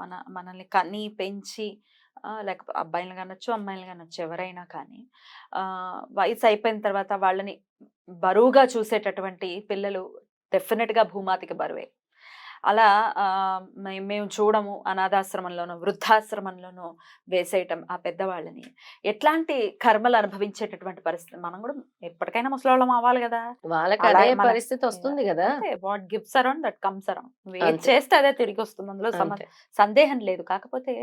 మన మనల్ని కని పెంచి లేకపోతే అబ్బాయిలు కానొచ్చు అమ్మాయిలు కానొచ్చు ఎవరైనా కానీ వయసు అయిపోయిన తర్వాత వాళ్ళని బరువుగా చూసేటటువంటి పిల్లలు డెఫినెట్గా భూమాతికి బరువే. అలా మేము చూడము అనాథాశ్రమంలోనో వృద్ధాశ్రమంలోనో వేసేయటం ఆ పెద్దవాళ్ళని. ఎట్లాంటి కర్మలు అనుభవించేటటువంటి పరిస్థితి? మనం కూడా ఎప్పటికైనా ముసలోళ్ళం అవ్వాలి కదా! వాళ్ళకి అదే పరిస్థితి వస్తుంది కదా! What gifts around that comes around అంతే. చేస్తే అదే తిరిగి వస్తుంది అందులో. సందేహం లేదు. కాకపోతే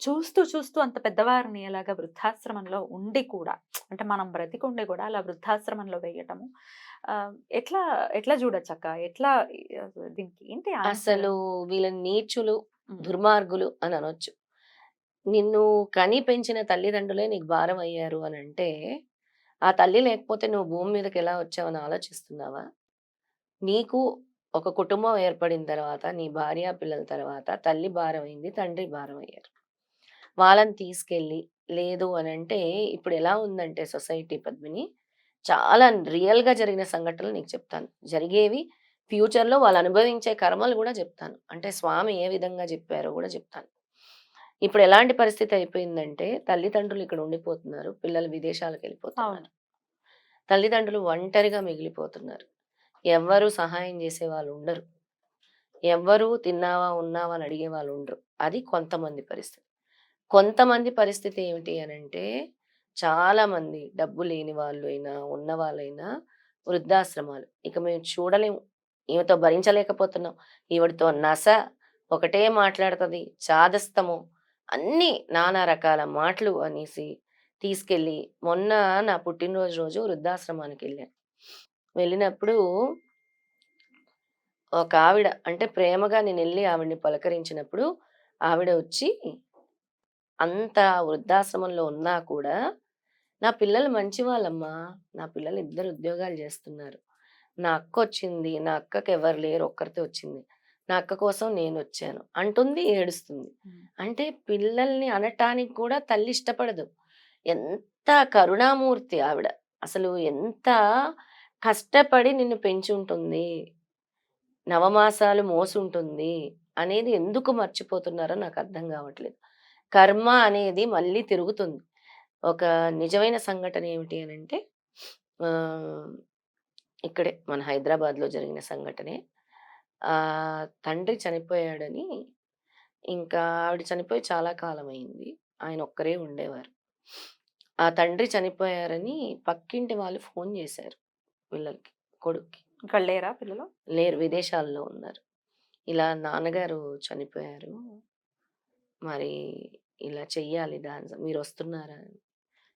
చూస్తూ చూస్తూ అంత పెద్దవారిని అలాగా వృద్ధాశ్రమంలో ఉండి కూడా అంటే మనం బ్రతికుండి కూడా అలా వృద్ధాశ్రమంలో వేయటము ఎట్లా ఎట్లా చూడొచ్చు అక్క ఎట్లా దీనికి ఏంటి? అసలు వీళ్ళ నీచులు. దుర్మార్గులు అని అనొచ్చు నిన్ను కని పెంచిన తల్లిదండ్రులే నీకు భారం అయ్యారు అని అంటే ఆ తల్లి లేకపోతే నువ్వు భూమి మీదకి ఎలా వచ్చావని ఆలోచిస్తున్నావా నీకు ఒక కుటుంబం ఏర్పడిన తర్వాత నీ భార్య పిల్లల తర్వాత తల్లి భారం అయింది తండ్రి భారం అయ్యారు వాళ్ళని తీసుకెళ్ళి లేదు అని అంటే ఇప్పుడు ఎలా ఉందంటే సొసైటీ పద్మిని చాలా రియల్గా జరిగిన సంఘటనలు నీకు చెప్తాను. జరిగేవి ఫ్యూచర్లో వాళ్ళు అనుభవించే కర్మలు కూడా చెప్తాను. అంటే స్వామి ఏ విధంగా చెప్పారో కూడా చెప్తాను. ఇప్పుడు ఎలాంటి పరిస్థితి అయిపోయిందంటే తల్లిదండ్రులు ఇక్కడ ఉండిపోతున్నారు పిల్లలు విదేశాలకు వెళ్ళిపోతున్నారు. తల్లిదండ్రులు ఒంటరిగా మిగిలిపోతున్నారు. ఎవ్వరు సహాయం చేసే వాళ్ళు ఉండరు. ఎవ్వరు తిన్నావా ఉన్నావా అని అడిగే వాళ్ళు ఉండరు. అది కొంతమంది పరిస్థితి. కొంతమంది పరిస్థితి ఏమిటి అని అంటే చాలామంది డబ్బు లేని వాళ్ళు అయినా ఉన్న వాళ్ళైనా వృద్ధాశ్రమాలు. ఇక మేము చూడలేము. ఈమెతో భరించలేకపోతున్నాం. ఈవిడితో నస ఒకటే మాట్లాడుతుంది. చాదస్తము. అన్ని నానా రకాల మాటలు అనేసి తీసుకెళ్ళి మొన్న నా పుట్టినరోజు రోజు వృద్ధాశ్రమానికి వెళ్ళాను. వెళ్ళినప్పుడు ఒక ఆవిడ అంటే ప్రేమగా నేను వెళ్ళి ఆవిడని పలకరించినప్పుడు ఆవిడ వచ్చి అంత వృద్ధాశ్రమంలో ఉన్నా కూడా నా పిల్లలు మంచి వాళ్ళమ్మా నా పిల్లలు ఇద్దరు ఉద్యోగాలు చేస్తున్నారు. నా అక్క వచ్చింది నా అక్కకి ఎవరు లేరు ఒక్కరితే వచ్చింది. నా అక్క కోసం నేను వచ్చాను అంటుంది ఏడుస్తుంది. అంటే పిల్లల్ని అనటానికి కూడా తల్లి ఇష్టపడదు. ఎంత కరుణామూర్తి ఆవిడ. అసలు ఎంత కష్టపడి నిన్ను పెంచి ఉంటుంది నవమాసాలు మోసుంటుంది అనేది ఎందుకు మర్చిపోతున్నారో నాకు అర్థం కావట్లేదు. కర్మ అనేది మళ్ళీ తిరుగుతుంది. ఒక నిజమైన సంఘటన ఏమిటి అని అంటే ఇక్కడే మన హైదరాబాద్లో జరిగిన సంఘటనే. తండ్రి చనిపోయాడని ఇంకా ఆవిడ చనిపోయి చాలా కాలం అయింది ఆయన ఒక్కరే ఉండేవారు. ఆ తండ్రి చనిపోయారని పక్కింటి వాళ్ళు ఫోన్ చేశారు పిల్లలకి కొడుక్కి. ఇక్కడ లేరా పిల్లలు? లేరు విదేశాల్లో ఉన్నారు. ఇలా నాన్నగారు చనిపోయారు. మరి ఇలా చెయ్యాలి డాన్స్. మీరు వస్తున్నారా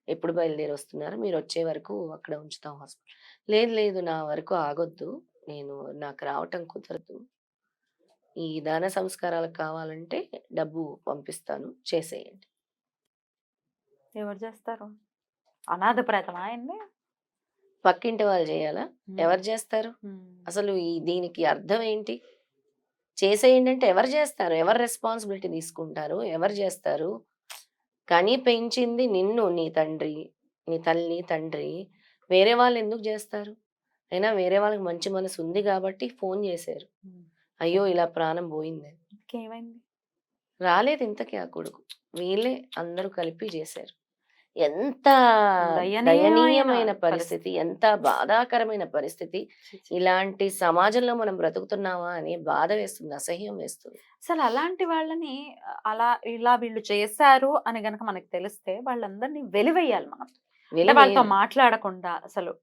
ఎప్పుడు బయలుదేరి వస్తున్నారా మీరు వచ్చే వరకు అక్కడ ఉంచుతాం హాస్పిటల్. లేదు లేదు నా వరకు ఆగొద్దు. నేను నాకు రావటం కుదరదు. ఈ దాన సంస్కారాలకు కావాలంటే డబ్బు పంపిస్తాను. చేసేయండి. ఎవరు చేస్తారు? అనాథ ప్రేతమా ఆయన్ని? పక్కింటి వాళ్ళు చేయాలా? ఎవరు చేస్తారు. అసలు ఈ దీనికి అర్థం ఏంటి? చేసేయండి అంటే ఎవరు చేస్తారు? ఎవరు రెస్పాన్సిబిలిటీ తీసుకుంటారు? ఎవరు చేస్తారు? కానీ పెంచింది నిన్ను నీ తండ్రి నీ తల్లి తండ్రి. వేరే వాళ్ళు ఎందుకు చేస్తారు? అయినా వేరే వాళ్ళకి మంచి మనసు ఉంది కాబట్టి ఫోన్ చేశారు. అయ్యో ఇలా ప్రాణం పోయింది. రాలేదు ఇంతకీ ఆ కొడుకు. వీళ్ళే అందరూ కలిపి చేశారు. ఎంత దయనీయమైన పరిస్థితి. ఎంత బాధాకరమైన పరిస్థితి. ఇలాంటి సమాజంలో మనం బ్రతుకుతున్నావా అని బాధ వేస్తుంది అసహ్యం వేస్తుంది. అసలు అలాంటి వాళ్ళని అలా ఇలా వీళ్ళు చేశారు అని గనక మనకు తెలిస్తే వాళ్ళందరినీ వెలివేయాలి మనం. వాళ్ళతో మాట్లాడకుండా అసలు.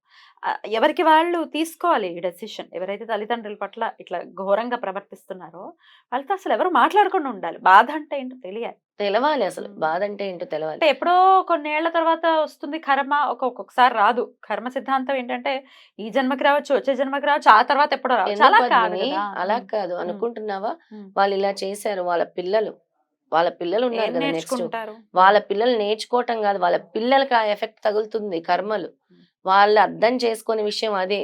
ఎవరికి వాళ్ళు తీసుకోవాలి ఈ డెసిషన్? ఎవరైతే తల్లిదండ్రుల పట్ల ఇట్లా ఘోరంగా ప్రవర్తిస్తున్నారో వాళ్ళతో అసలు ఎవరు మాట్లాడకుండా ఉండాలి. బాధ అంటే ఏంటో తెలియాలి. తెలవాలి అసలు. బాధ అంటే ఏంటో తెలవాలి. అంటే ఎప్పుడో కొన్నేళ్ళ తర్వాత వస్తుంది కర్మ. ఒక ఒక్కొక్కసారి రాదు. కర్మ సిద్ధాంతం ఏంటంటే ఈ జన్మకి రావచ్చు వచ్చే జన్మకి రావచ్చు ఆ తర్వాత ఎప్పుడో రావచ్చు. అలా కాదు అలా కాదు. అనుకుంటున్నావా. వాళ్ళు ఇలా చేశారు. వాళ్ళ పిల్లలు వాళ్ళ పిల్లలు ఉన్నారు కదా నెక్స్ట్ నేర్చుకుంటారు? వాళ్ళ పిల్లలు నేర్చుకోవటం కాదు. వాళ్ళ పిల్లలకి ఆ ఎఫెక్ట్ తగులుతుంది కర్మలు. వాళ్ళు అర్థం చేసుకునే విషయం అదే.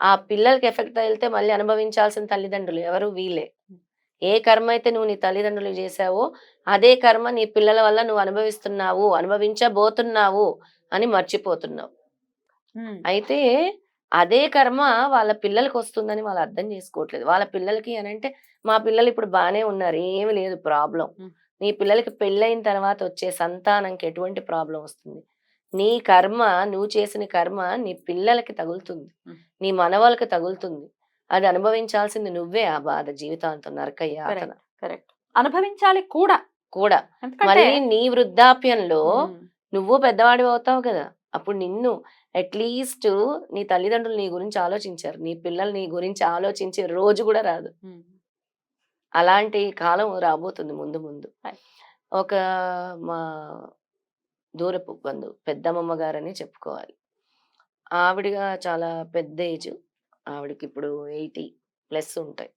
ఆ పిల్లలకి ఎఫెక్ట్ తగిలితే మళ్ళీ అనుభవించాల్సిన తల్లిదండ్రులు ఎవరు? వీళ్ళే. ఏ కర్మ అయితే నువ్వు నీ తల్లిదండ్రులు చేసావో అదే కర్మ నీ పిల్లల వల్ల నువ్వు అనుభవిస్తున్నావు అనుభవించబోతున్నావు అని మర్చిపోతున్నావు. అయితే అదే కర్మ వాళ్ళ పిల్లలకి వస్తుందని వాళ్ళు అర్థం చేసుకోవట్లేదు. వాళ్ళ పిల్లలకి అని అంటే మా పిల్లలు ఇప్పుడు బాగానే ఉన్నారు ఏమి లేదు ప్రాబ్లం. నీ పిల్లలకి పెళ్ళైన తర్వాత వచ్చే సంతానంకి ఎటువంటి ప్రాబ్లం వస్తుంది? నీ కర్మ నువ్వు చేసిన కర్మ నీ పిల్లలకి తగులుతుంది. నీ మనవలకి తగులుతుంది. అది అనుభవించాల్సింది నువ్వే ఆ బాధ జీవితాంతం నరకయ్య కరెక్ట్ అనుభవించాలి కూడా. కూడా. మళ్ళీ నీ వృద్ధాప్యంలో నువ్వు పెద్దవాడి అవుతావు కదా. అప్పుడు నిన్ను అట్లీస్ట్ నీ తల్లిదండ్రులు నీ గురించి ఆలోచించారు. నీ పిల్లలు నీ గురించి ఆలోచించే రోజు కూడా రాదు. అలాంటి కాలం రాబోతుంది ముందు ముందు. ఒక మా దూరపు బంధువు పెద్దమ్మమ్మ గారని చెప్పుకోవాలి. ఆవిడగా చాలా పెద్ద ఏజ్ ఆవిడకి ఇప్పుడు ఎయిటీ ప్లస్ ఉంటాయి.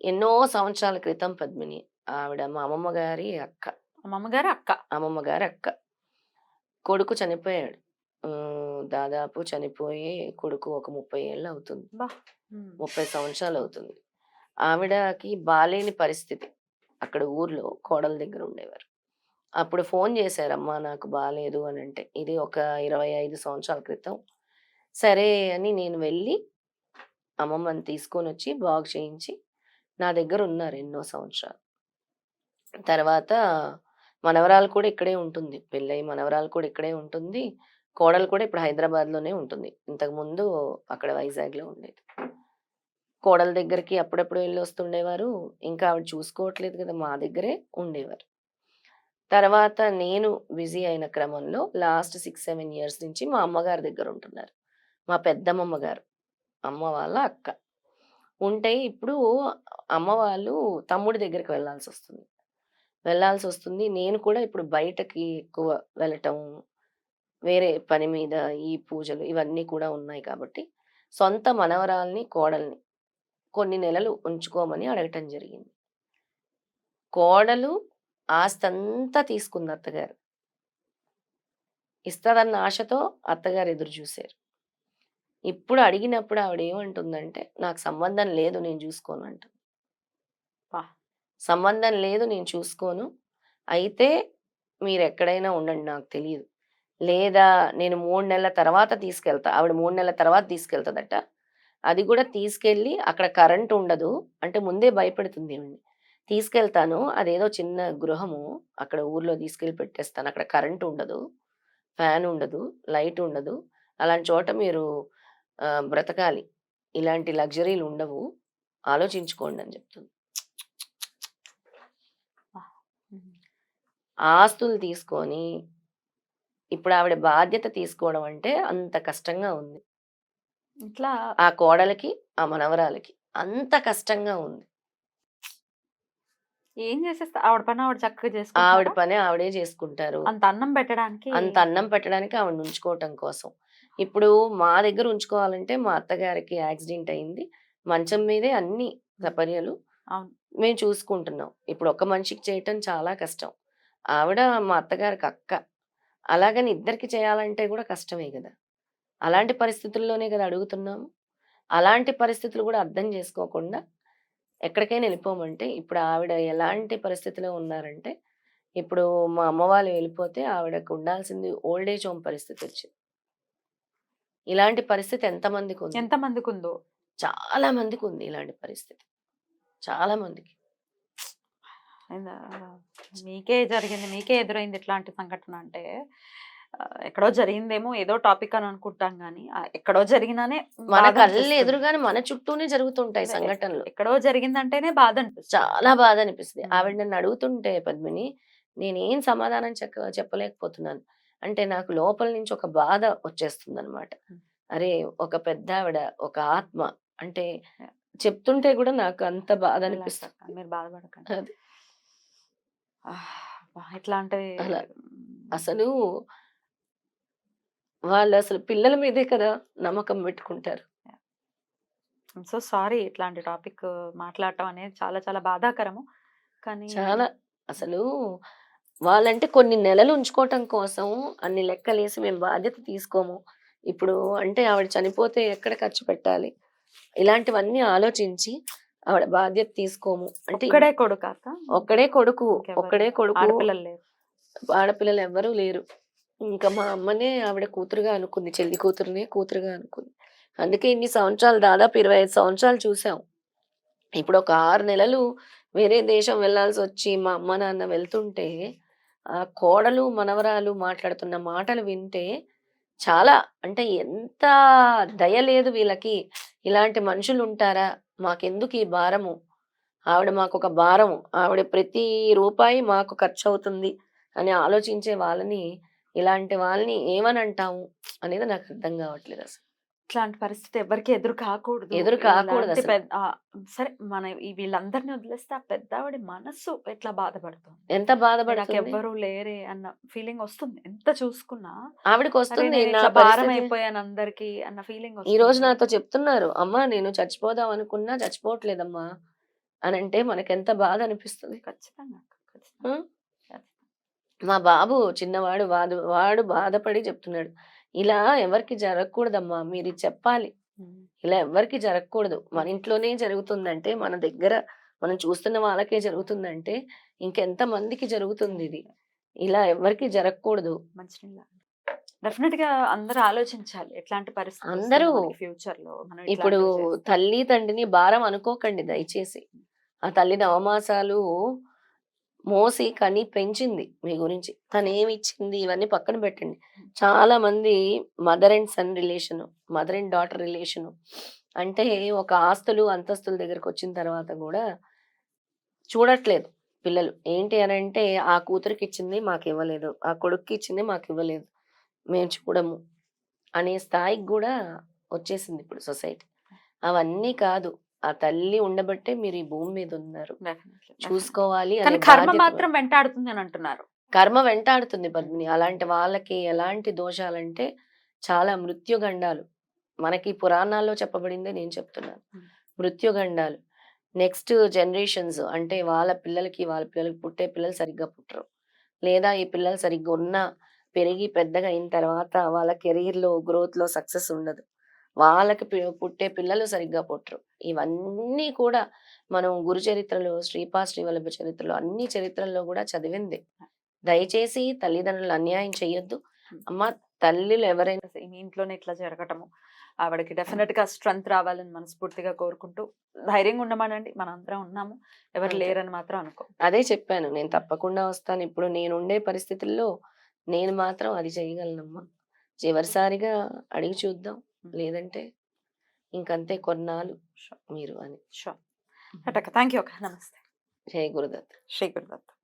ఎన్నో సంవత్సరాల క్రితం పద్మిని ఆవిడ మా అమ్మమ్మ గారి అక్క. మా అమ్మగారు అక్క. అమ్మమ్మ గారి అక్క. కొడుకు చనిపోయాడు. దాదాపు చనిపోయి కొడుకు ఒక ముప్పై ఏళ్ళు అవుతుంది ముప్పై సంవత్సరాలు అవుతుంది ఆవిడకి బాలేని పరిస్థితి. అక్కడ ఊర్లో కోడల దగ్గర ఉండేవారు. అప్పుడు ఫోన్ చేశారమ్మా నాకు బాగాలేదు అని అంటే ఇది ఒక ఇరవై ఐదు సంవత్సరాల క్రితం. సరే అని నేను వెళ్ళి అమ్మమ్మని తీసుకొని వచ్చి బాగు చేయించి నా దగ్గర ఉన్నారు ఎన్నో సంవత్సరాలు. తర్వాత మనవరాలు కూడా ఇక్కడే ఉంటుంది. పెళ్ళయి మనవరాలు కూడా ఇక్కడే ఉంటుంది. కోడలు కూడా ఇప్పుడు హైదరాబాద్లోనే ఉంటుంది. ఇంతకు ముందు అక్కడ వైజాగ్లో ఉండేది. కోడల దగ్గరికి అప్పుడప్పుడు వెళ్ళి వస్తుండేవారు. ఇంకా ఆవిడ చూసుకోవట్లేదు కదా మా దగ్గరే ఉండేవారు. తర్వాత నేను బిజీ అయిన క్రమంలో లాస్ట్ సిక్స్ సెవెన్ ఇయర్స్ నుంచి మా అమ్మగారి దగ్గర ఉంటున్నారు. మా పెద్దమ్మమ్మ గారు. అమ్మ వాళ్ళ అక్క. ఉంటే ఇప్పుడు అమ్మ వాళ్ళు తమ్ముడి దగ్గరికి వెళ్ళాల్సి వస్తుంది. వెళ్ళాల్సి వస్తుంది నేను కూడా ఇప్పుడు బయటకి ఎక్కువ వెళ్ళటం వేరే పని మీద ఈ పూజలు ఇవన్నీ కూడా ఉన్నాయి కాబట్టి సొంత మనవరాల్ని కోడల్ని కొన్ని నెలలు ఉంచుకోమని అడగటం జరిగింది. కోడలు ఆస్తంతా తీసుకుంది అత్తగారు. ఇస్తుందన్న ఆశతో అత్తగారు ఎదురు చూశారు. ఇప్పుడు అడిగినప్పుడు ఆవిడ ఏమంటుందంటే నాకు సంబంధం లేదు నేను చూసుకోను అంటుంది. సంబంధం లేదు నేను చూసుకోను. అయితే మీరు ఎక్కడైనా ఉండండి నాకు తెలియదు లేదా నేను మూడు నెలల తర్వాత తీసుకెళ్తా ఆవిడ మూడు నెలల తర్వాత తీసుకెళ్తుందట. అది కూడా తీసుకెళ్ళి అక్కడ కరెంట్ ఉండదు. అంటే ముందే భయపెడుతుంది ఏమండి తీసుకెళ్తాను అదేదో చిన్న గృహము అక్కడ ఊర్లో తీసుకెళ్ళి పెట్టేస్తాను. అక్కడ కరెంట్ ఉండదు ఫ్యాన్ ఉండదు లైట్ ఉండదు. అలాంటి చోట మీరు బ్రతకాలి. ఇలాంటి లగ్జరీలు ఉండవు. ఆలోచించుకోండి అని చెప్తుంది. ఆస్తులు తీసుకొని ఇప్పుడు ఆవిడ బాధ్యత తీసుకోవడం అంటే అంత కష్టంగా ఉంది. ఇట్లా ఆ కోడలకి ఆ మనవరాలకి అంత కష్టంగా ఉంది. ఏం చేసేస్తా? ఆవిడ పని ఆవిడ చక్కగా ఆవిడ చేసుకుంటారా పని ఆవిడే చేసుకుంటారు. అంత అన్నం పెట్టడానికి అంత అన్నం పెట్టడానికి ఆవిడ ఉంచుకోవటం కోసం. ఇప్పుడు మా దగ్గర ఉంచుకోవాలంటే మా అత్తగారికి యాక్సిడెంట్ అయింది. మంచం మీదే అన్ని సపర్యలు మేము చూసుకుంటున్నాం. ఇప్పుడు ఒక మనిషికి చేయటం చాలా కష్టం. ఆవిడ మా అత్తగారికి అక్క. అలాగని ఇద్దరికి చేయాలంటే కూడా కష్టమే కదా అలాంటి పరిస్థితుల్లోనే కదా అడుగుతున్నాము. అలాంటి పరిస్థితులు కూడా అర్థం చేసుకోకుండా ఎక్కడికైనా వెళ్ళిపోమంటే ఇప్పుడు ఆవిడ ఎలాంటి పరిస్థితిలో ఉన్నారంటే ఇప్పుడు మా అమ్మ వాళ్ళు వెళ్ళిపోతే ఆవిడకు ఉండాల్సింది ఓల్డ్ ఏజ్ హోమ్ పరిస్థితి వచ్చింది. ఇలాంటి పరిస్థితి ఎంతమందికి ఉంది ఎంత మందికి ఉందో చాలా మందికి ఉంది ఇలాంటి పరిస్థితి. చాలా మందికి. మీకే జరిగింది మీకే ఎదురైంది ఇట్లాంటి సంఘటన అంటే ఎక్కడో జరిగిందేమో ఏదో టాపిక్ అని అనుకుంటాం కానీ ఎక్కడో జరిగినానే మన కళ్ళు. ఎదురుగానే మన చుట్టూనే జరుగుతుంటాయి సంఘటనలు ఎక్కడో జరిగిందంటేనే బాధ అనిపిస్తుంది చాలా బాధ అనిపిస్తుంది. ఆవిడ నన్ను అడుగుతుంటే పద్మిని నేనేం సమాధానం చెక్క చెప్పలేకపోతున్నాను అంటే నాకు లోపల నుంచి ఒక బాధ వచ్చేస్తుందన్నమాట. హ్మ్. అరే! ఒక పెద్దావిడ, ఒక ఆత్మ అంటే చెప్తుంటే గూడా నాకు అంత బాధ అనిపిస్తుంది. మీరు బాధపడకండి. అబ్బా! ఇట్లాంటివి అలా. హ్మ్. అసలు పిల్లల మీదే కదా నమ్మకం పెట్టుకుంటారు. సో సారీ ఇట్లాంటి టాపిక్ మాట్లాడటం అనేది చాలా చాలా బాధాకరము. కానీ చాలా అసలు వాళ్ళంటే కొన్ని నెలలు ఉంచుకోవటం కోసం అన్ని లెక్కలేసి మేము బాధ్యత తీసుకోము. ఇప్పుడు అంటే ఆవిడ చనిపోతే ఎక్కడ ఖర్చు పెట్టాలి? ఇలాంటివన్నీ ఆలోచించి ఆవిడ బాధ్యత తీసుకోము. అంటే ఒక్కడే కొడుకా అక్క? ఒక్కడే కొడుకు. ఒక్కడే కొడుకు. ఆడపిల్లలు లేరు. ఆడపిల్లలు ఎవ్వరూ లేరు. ఇంకా మా అమ్మనే ఆవిడ కూతురుగా అనుకుంది. చెల్లి కూతురినే కూతురుగా అనుకుంది. అందుకే ఇన్ని సంవత్సరాలు దాదాపు 25 సంవత్సరాలు చూసాం. ఇప్పుడు ఒక 6 నెలలు వేరే దేశం వెళ్ళాల్సొచ్చి మా అమ్మ, నాన్న వెళ్తుంటే ఆ కోడలు, మనవరాలు మాట్లాడుతున్న మాటలు వింటే చాలా అంటే ఎంత దయ లేదు వీళ్ళకి. ఇలాంటి మనుషులుంటారా? మాకెందుకు ఈ భారము? ఆవిడ మాకొక భారము. ఆవిడ ప్రతి రూపాయి మాకు ఖర్చవుతుంది అని ఆలోచించే వాళ్ళని, ఇలాంటి వాళ్ళని ఏమని అంటాము అనేది నాకు అర్థం కావట్లేదు అసలు ఇట్లాంటి పరిస్థితి ఎవ్వరికీ ఎదురు కాకూడదు. ఎదురు కాకూడదు సరే మన వీళ్ళందరిని వదిలేస్తే ఆ పెద్దావిడ మనస్సు ఎట్లా బాధపడుతుంది? ఎంత బాధపడుతుంది? నాకెవ్వరు లేరే అన్న ఫీలింగ్ వస్తుంది. ఎంత చూసుకున్నా నా ఇట్లా భారం అయిపోయాను అందరికి అన్న ఫీలింగ్ ఈ రోజు వస్తుంది. నాతో చెప్తున్నారు. అమ్మా నేను చచ్చిపోదాం అనుకున్నా చచ్చిపోవట్లేదమ్మా అనంటే మనకెంత బాధ అనిపిస్తది. ఖచ్చితంగా అక్క. ఖచ్చితంగా. ఆ! ఖచ్చితంగా. మా బాబు చిన్నవాడు వాడు వాడు బాధపడి చెప్తున్నాడు. ఇలా ఎవరికీ జరగకూడదమ్మా మీరిది చెప్పాలి. ఇలా ఎవ్వరికీ జరగకూడదు. మన ఇంట్లోనే జరుగుతుందంటే, మన దగ్గర మనం చూస్తున్న వాళ్ళకే జరుగుతుందంటే, ఇంకెంత మందికి జరుగుతుందిది. ఇలా ఎవ్వరికీ జరగకూడదు. మంచినీళ్ళ. డెఫినిట్‌గా అందరూ ఆలోచించాలి. ఎట్లాంటి పరిస్థితి అందరూ ఫ్యూచర్‌లో మనం ఇప్పుడు. తల్లి, తండ్రిని భారం అనుకోకండి దయచేసి. ఆ తల్లి నవమాసాలు మోసి కని పెంచింది మీ గురించి. తనేమిచ్చింది ఇవన్నీ పక్కన పెట్టండి. చాలా మంది mother and son relation, mother and daughter relation. అంటే ఒక ఆస్తులు, అంతస్తుల దగ్గరకొచ్చిన తర్వాత గూడా చూడట్లేదు పిల్లలు. ఏంటి అనంటే ఆ కూతురికిచ్చింది మాకివ్వలేదు. ఆ కొడుక్కిచ్చింది మాకివ్వలేదు. మేము చూడము. అనే స్థాయికి గూడా వచ్చేసింది ఇప్పుడు సొసైటీ. అవన్నీ కాదు. ఆ తల్లి ఉండబట్టే మీరు ఈ భూమి మీద ఉన్నారు. చూసుకోవాలి కర్మ మాత్రం వెంటాడుతుంది అని అంటున్నారు. కర్మ వెంటాడుతుంది పద్మిని. అలాంటి వాళ్ళకి ఎలాంటి దోషాలంటే చాలా మృత్యుగండాలు. మనకి పురాణాల్లో చెప్పబడిందే నేను చెప్తున్నాను. మృత్యుగండాలు. నెక్స్ట్ జనరేషన్స్ అంటే వాళ్ళ పిల్లలకి, వాళ్ళ పిల్లలకి పుట్టే పిల్లలు సరిగ్గా పుట్టరు. లేదా ఈ పిల్లలు సరిగ్గా ఉన్నా, పెరిగి పెద్దగా అయిన తర్వాత వాళ్ళ కెరీర్‌లో, గ్రోత్‌లో సక్సెస్ ఉండదు. వాళ్ళకి పుట్టే పిల్లలు సరిగ్గా పుట్టరు. ఇవన్నీ కూడా మనం గురు చరిత్రలో, శ్రీపా శ్రీవల్లభ చరిత్రలో అన్ని చరిత్రల్లో గూడా చదివిందే. దయచేసి తల్లిదండ్రులు అన్యాయం చెయ్యొద్దు. హ్మ్. అమ్మ తల్లులు ఎవరైనా మీ ఇంట్లోనే ఇట్లా జరగటము. ఆవిడకి డెఫినెట్‌గా స్ట్రెంత్ రావాలని మనస్ఫూర్తిగా కోరుకుంటూ ధైర్యంగా ఉండమనండి. మనందరం ఉన్నాము. ఎవరు. లేరని మాత్రం అనుకో. అదే చెప్పాను. నేను తప్పకుండా వస్తాను. ఇప్పుడు నేనుండే పరిస్థితుల్లో నేను మాత్రం అది చేయగలనమ్మా. చివరిసారిగా అడిగి చూద్దాం. లేదంటే ఇంకంతే కొన్నాళ్ళు. మీరు అని. షూర్. రైట్ అక్క. థాంక్ యూ అక్క. నమస్తే. జై గురుదత్. శ్రీ గురుదత్త.